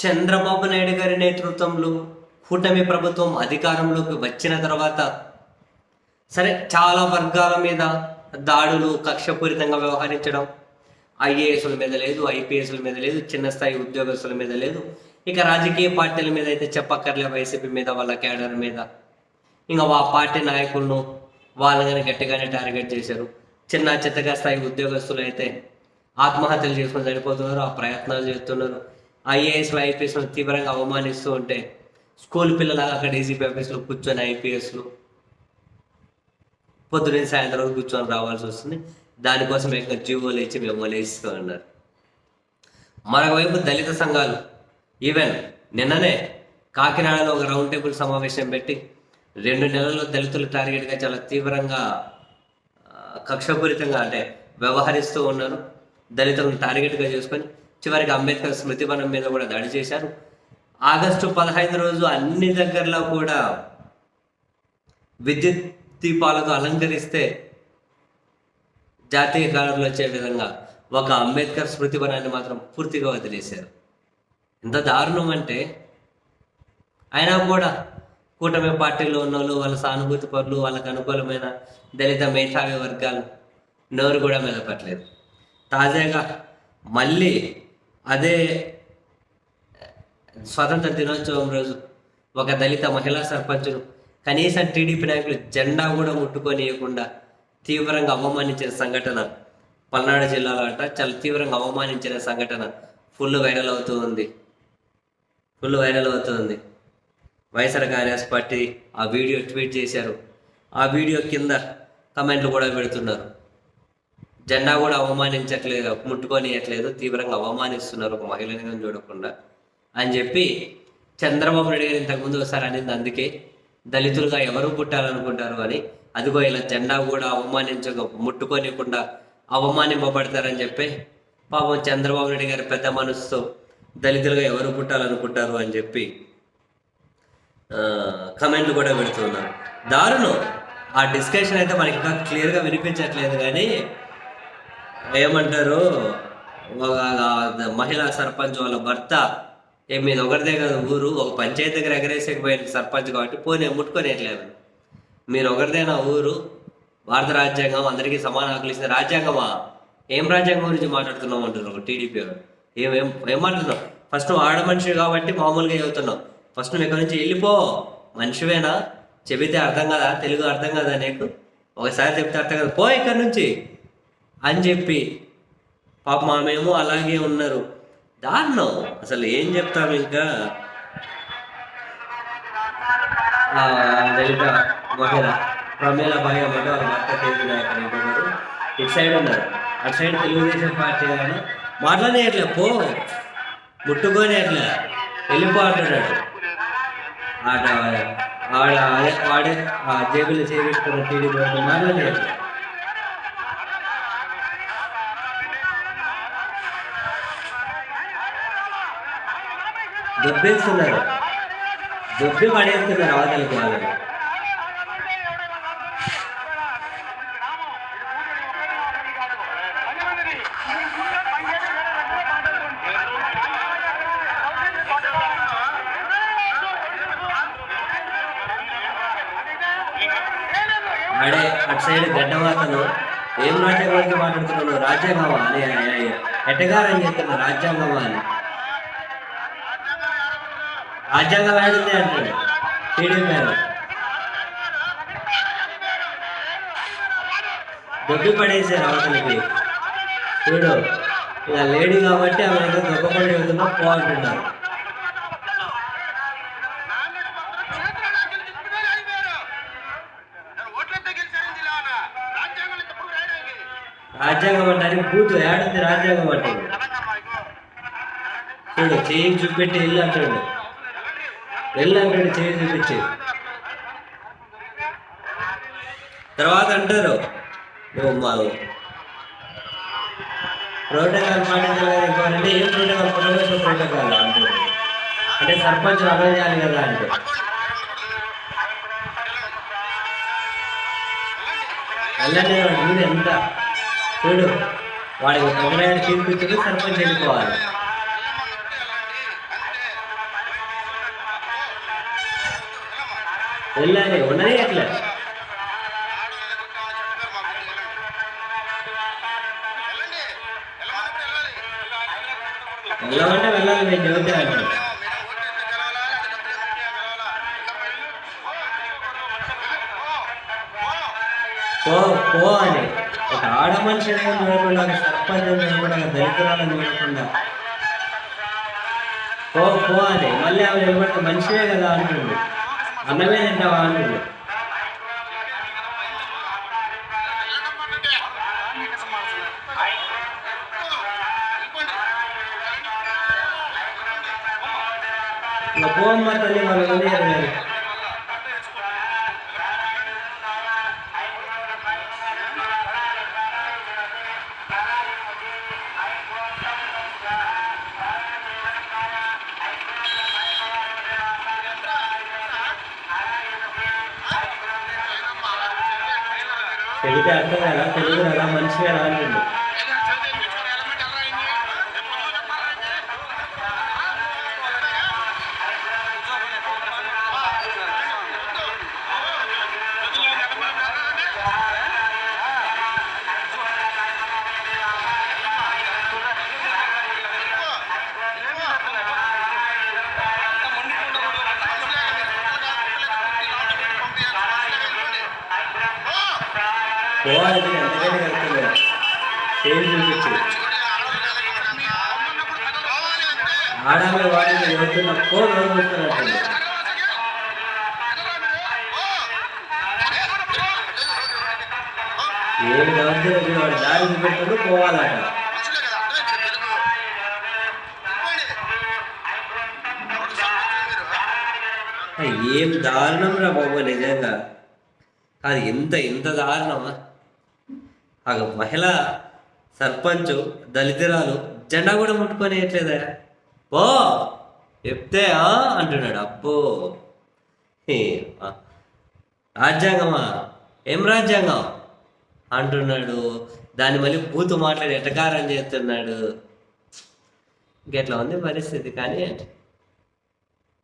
చంద్రబాబు నాయుడు గారి నేతృత్వంలో కూటమి ప్రభుత్వం అధికారంలోకి వచ్చిన తర్వాత సరే చాలా వర్గాల మీద దాడులు కక్షపూరితంగా వ్యవహరించడం ఐఏఎస్ల మీద లేదు ఐపీఎస్ల మీద లేదు చిన్న స్థాయి ఉద్యోగస్తుల మీద లేదు. ఇక రాజకీయ పార్టీల మీద అయితే చెప్పక్కర్లే వైసీపీ మీద వాళ్ళ క్యాడర్ మీద. ఇంకా ఆ పార్టీ నాయకులను వాళ్ళని గట్టిగానే టార్గెట్ చేశారు. చిన్న చిత్తగా స్థాయి ఉద్యోగస్తులు అయితే ఆత్మహత్యలు చేసుకొని చనిపోతున్నారు ఆ ప్రయత్నాలు చేస్తున్నారు. ఐఏఎస్లు ఐపీఎస్లు తీవ్రంగా అవమానిస్తూ ఉంటే స్కూల్ పిల్లలు అక్కడ డీజీపీ ఆఫీస్లో కూర్చొని ఐపీఎస్లు పొద్దున సాయంత్రం కూర్చొని రావాల్సి వస్తుంది. దానికోసం ఇంకా జీవోలు ఇచ్చి మేము ఇస్తూ ఉన్నారు. మరోవైపు దళిత సంఘాలు ఈవెన్ నిన్ననే కాకినాడలో ఒక రౌండ్ టేబుల్ సమావేశం పెట్టి రెండు నెలల్లో దళితులు టార్గెట్గా చాలా తీవ్రంగా కక్షపూరితంగా అంటే వ్యవహరిస్తూ ఉన్నారు. దళితులను టార్గెట్గా చేసుకొని చివరికి అంబేద్కర్ స్మృతి వనం మీద కూడా దాడి చేశారు. ఆగస్టు పదహైదు రోజు అన్ని దగ్గరలో కూడా విద్యుత్ దీపాలతో అలంకరిస్తే జాతీయ కలర్లు వచ్చే విధంగా ఒక అంబేద్కర్ స్మృతి వనాన్ని మాత్రం పూర్తిగా వదిలేశారు. ఎంత దారుణం అంటే అయినా కూడా కూటమి పార్టీలో ఉన్న వాళ్ళు వాళ్ళ సానుభూతి పనులు వాళ్ళకు అనుకూలమైన దళిత మేధావి వర్గాలు నోరు కూడా మెదపట్లేదు. తాజాగా మళ్ళీ అదే స్వతంత్ర దినోత్సవం రోజు ఒక దళిత మహిళా సర్పంచును కనీసం టీడీపీ నాయకులు జెండా కూడా ముట్టుకొనియకుండా తీవ్రంగా అవమానించిన సంఘటన పల్నాడు జిల్లాలో అంట. చాలా తీవ్రంగా అవమానించిన సంఘటన ఫుల్ వైరల్ అవుతూ ఉంది. ఫుల్ వైరల్ అవుతుంది వైఎస్ఆర్ కాంగ్రెస్ పార్టీ ఆ వీడియో ట్వీట్ చేశారు. ఆ వీడియో కింద కమెంట్లు కూడా పెడుతున్నారు. జెండా కూడా అవమానించట్లేదు ముట్టుకొనియట్లేదు తీవ్రంగా అవమానిస్తున్నారు ఒక మహిళని చూడకుండా అని చెప్పి చంద్రబాబు నాయుడు గారు ఇంతకుముందు ఒకసారి అనింది. అందుకే దళితులుగా ఎవరు పుట్టాలనుకుంటారు అని. అదిగో ఇలా జెండా కూడా అవమానించక ముట్టుకోనికుండా అవమానింపబడతారని చెప్పి పాపం చంద్రబాబు నాయుడు గారి పెద్ద మనసుతో దళితులుగా ఎవరు పుట్టాలనుకుంటారు అని చెప్పి కమెంట్లు కూడా పెడుతున్నారు. దారుణం. ఆ డిస్కషన్ అయితే మనకి ఇంకా క్లియర్గా వినిపించట్లేదు కానీ ఏమంటారు? ఒక మహిళా సర్పంచ్ వాళ్ళ భర్త ఏ మీద ఒకరిదే కదా ఊరు ఒక పంచాయతీ దగ్గర ఎగరేసేకపోయిన సర్పంచ్ కాబట్టి పోనీ ముట్టుకొనేట్లేదు మీరు ఒకరిదేనా ఊరు భారత రాజ్యాంగం అందరికీ సమాన హక్కులు ఇచ్చిన రాజ్యాంగమా? ఏం రాజ్యాంగం గురించి మాట్లాడుతున్నాం అంటున్నారు టీడీపీ ఏం ఏం ఏం మాట్లాడుతున్నావు? ఫస్ట్ ఆడ మనిషి కాబట్టి మామూలుగా చదువుతున్నావు ఫస్ట్ నువ్వు ఇక్కడ నుంచి వెళ్ళిపో. మనిషివేనా? చెబితే అర్థం కదా? తెలుగు అర్థం కదా నీకు? ఒకసారి చెప్తే అర్థం కదా. పో ఇక్కడ నుంచి. అని చెప్పి పాప మామేమో అలాగే ఉన్నారు. దారుణం. అసలు ఏం చెప్తాం ఇంకా? లలిత మహిళ ప్రమేల బాయ్ అన్నమాట వాళ్ళ భర్త నాయకుడు ఇటు సైడ్ ఉన్నారు. అటు సైడ్ తెలుగుదేశం పార్టీ ఆయన మాట్లాడేయట్లే పో. ముట్టుకొని అట్లా వెళ్ళిపో అంటున్నాడు. ఆట ఆడ వాడే ఆ జేబులో చేపెట్టుకున్న టీడీపీ మాట్లాడేయట్లే దొబ్బేస్తున్నారు. దొబ్బి పడేస్తున్నారు అవతలకి వాళ్ళని అడే అటు సైడ్ గడ్డవాతను ఏం రాజ్యాంగం గురించి మాట్లాడుతున్నాను రాజ్యాంగమా అని ఎట్టగారని చెప్తున్నా రాజ్యాంగమా అని. రాజ్యాంగం ఆడింది అంటాడు. టీడీపీ ఆయన. దొబ్బి పడేసారు అవతలకి. చూడు ఇలా లేడీ కాబట్టి ఆమె ఏదో దొబ్బపడి వెళ్తున్నా పో అంటున్నారు. రాజ్యాంగం అంటానికి బూతు ఏడుంది రాజ్యాంగం అంటే చూడు చేయి చూపెట్టి ఇల్లు అంటాడు. వెళ్ళి అంటాడు చేయి చూపించి తర్వాత అంటారు నువ్వు మా ప్రోటోకాల్ పాటించాలి ఇంకోనంటే ఏం ప్రోటోకాల్? పునర్వేశ ప్రోటోకాల్ అంటారు. అంటే సర్పంచ్ అమలు చేయాలి కదా అంటే వెళ్ళండి చూడు ఎంత? చూడు వాడికి తగిన తీర్పిచ్చుడు సర్పంచ్ వెళ్ళిపోవాలి. వెళ్ళాలి ఉన్నది ఎట్లా వెళ్ళమంటే వెళ్ళాలి నేను చెబితే అంటారు పో పో అని ఒక ఆడ మనిషి చూడకుండా ఒక సర్పంచ్ చూడకుండా ఒక దళితురాలను చూడకుండా పో పో అని మళ్ళీ ఆమె నిలబడితే మనిషివే కదా అంటుండు అన్నమే తింటావా అంటుండు ఇక పోమ్మ తల్లి మన వదిలేరు తెలుగు అర్థం కదా? తెలుగు ఎలా మనిషిగా రా అంటుండు పోవాలి ఎంతకంటే కలుగుతుంది సేమ్ చూపించు ఆడాలి వాడిని చదువుతున్న పో రోజు వస్తున్నట్టుంది ఏమి దౌర్జన్యం వాడు దారి చూపెట్టుకుంటూ పోవాలట ఏం దారుణం రా బాబు నిజంగా. అది ఎంత ఎంత దారుణమా? ఆ మహిళ సర్పంచ్ దళితురాలు జెండా కూడా ముట్టుకొని వేయట్లేదా ఓ చెప్తే ఆ? అంటున్నాడు. అబ్బో! రాజ్యాంగమా? ఏం రాజ్యాంగం? అంటున్నాడు. దాన్ని మళ్ళీ బూతు మాట్లాడి ఎటకారం చేస్తున్నాడు. ఇంకెట్లా ఉంది పరిస్థితి కానీ